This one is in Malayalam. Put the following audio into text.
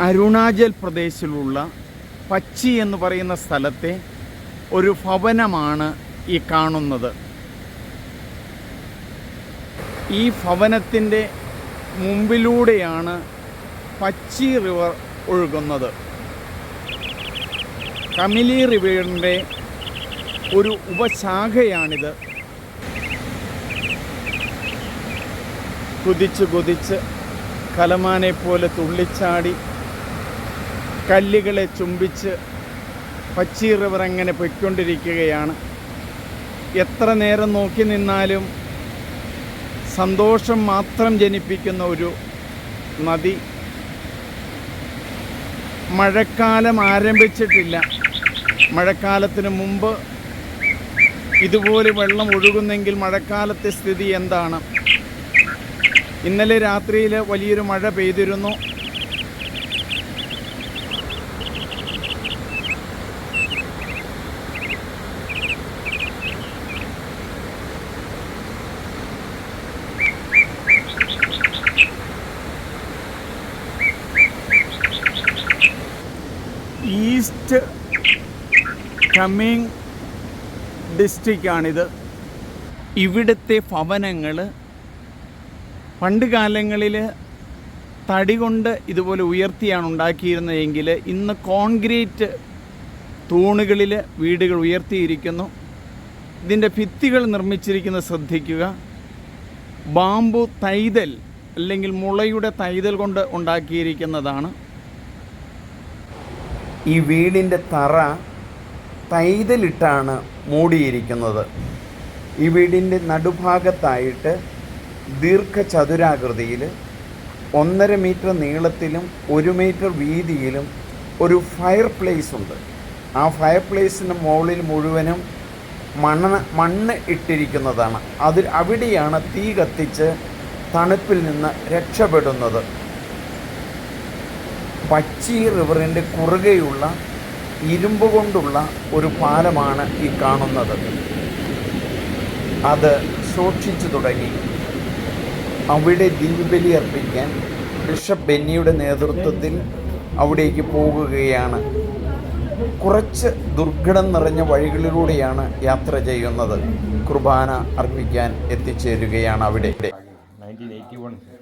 അരുണാചൽ പ്രദേശിലുള്ള പച്ചി എന്ന് പറയുന്ന സ്ഥലത്തെ ഒരു ഭവനമാണ് ഈ കാണുന്നത്. ഈ ഭവനത്തിന്റെ മുമ്പിലൂടെയാണ് പച്ചി റിവർ ഒഴുകുന്നത്. കമിലി റിവറിന്റെ ഒരു ഉപശാഖയാണിത്. കുതിച്ച് കുതിച്ച് കലമാനെ പോലെ തുള്ളിച്ചാടി കല്ലുകളെ ചുംബിച്ച് പച്ചി റിവർ അങ്ങനെ പൊയ്ക്കൊണ്ടിരിക്കുകയാണ്. എത്ര നേരം നോക്കി നിന്നാലും സന്തോഷം മാത്രം ജനിപ്പിക്കുന്ന ഒരു നദി മഴക്കാലം ആരംഭിച്ചിട്ടില്ല. മഴക്കാലത്തിന് മുമ്പ് ഇതുപോലെ വെള്ളം ഒഴുകുന്നെങ്കിൽ മഴക്കാലത്തെ സ്ഥിതി എന്താണ്? ഇന്നലെ രാത്രിയിൽ വലിയൊരു മഴ പെയ്തിരുന്നു. ഈസ്റ്റ് കമ്മിങ് ഡിസ്ട്രിക്റ്റാണിത്. ഇവിടുത്തെ ഭവനങ്ങൾ പണ്ട് കാലങ്ങളിൽ തടി കൊണ്ട് ഇതുപോലെ ഉയർത്തിയാണ് ഉണ്ടാക്കിയിരുന്നതെങ്കിൽ ഇന്ന് കോൺക്രീറ്റ് തൂണുകളിൽ വീടുകൾ ഉയർത്തിയിരിക്കുന്നു. ഇതിന്റെ ഭിത്തികൾ നിർമ്മിച്ചിരിക്കുന്നത് ശ്രദ്ധിക്കുക. ബാമ്പു തൈതൽ അല്ലെങ്കിൽ മുളയുടെ തൈതൽ കൊണ്ട് ഉണ്ടാക്കിയിരിക്കുന്നതാണ്. ഈ വീടിന്റെ തറ തൈതലിട്ടാണ് മൂടിയിരിക്കുന്നത്. ഈ വീടിന്റെ നടുഭാഗത്തായിട്ട് ദീർഘചതുരാകൃതിയിൽ ഒന്നര മീറ്റർ നീളത്തിലും ഒരു മീറ്റർ വീതിയിലും ഒരു ഫയർ പ്ലേസ് ഉണ്ട്. ആ ഫയർ പ്ലേസിന് മുകളിൽ മുഴുവനും മണ്ണ് മണ്ണ് ഇട്ടിരിക്കുന്നതാണ്. അതിൽ അവിടെയാണ് തീ കത്തിച്ച് തണുപ്പിൽ നിന്ന് രക്ഷപ്പെടുന്നത്. പച്ചി റിവറിന്റെ കുറുകെയുള്ള ഇരുമ്പ് കൊണ്ടുള്ള ഒരു പാലമാണ് ഈ കാണുന്നത്. അത് സൂക്ഷിച്ചു തുടങ്ങി. അവിടെ ദിൽബലി അർപ്പിക്കാൻ ബിഷപ്പ് ബെന്നിയുടെ നേതൃത്വത്തിൽ അവിടേക്ക് പോകുകയാണ്. കുറച്ച് ദുർഘടം നിറഞ്ഞ വഴികളിലൂടെയാണ് യാത്ര ചെയ്യുന്നത്. കുർബാന അർപ്പിക്കാൻ എത്തിച്ചേരുകയാണ് അവിടെ. 1981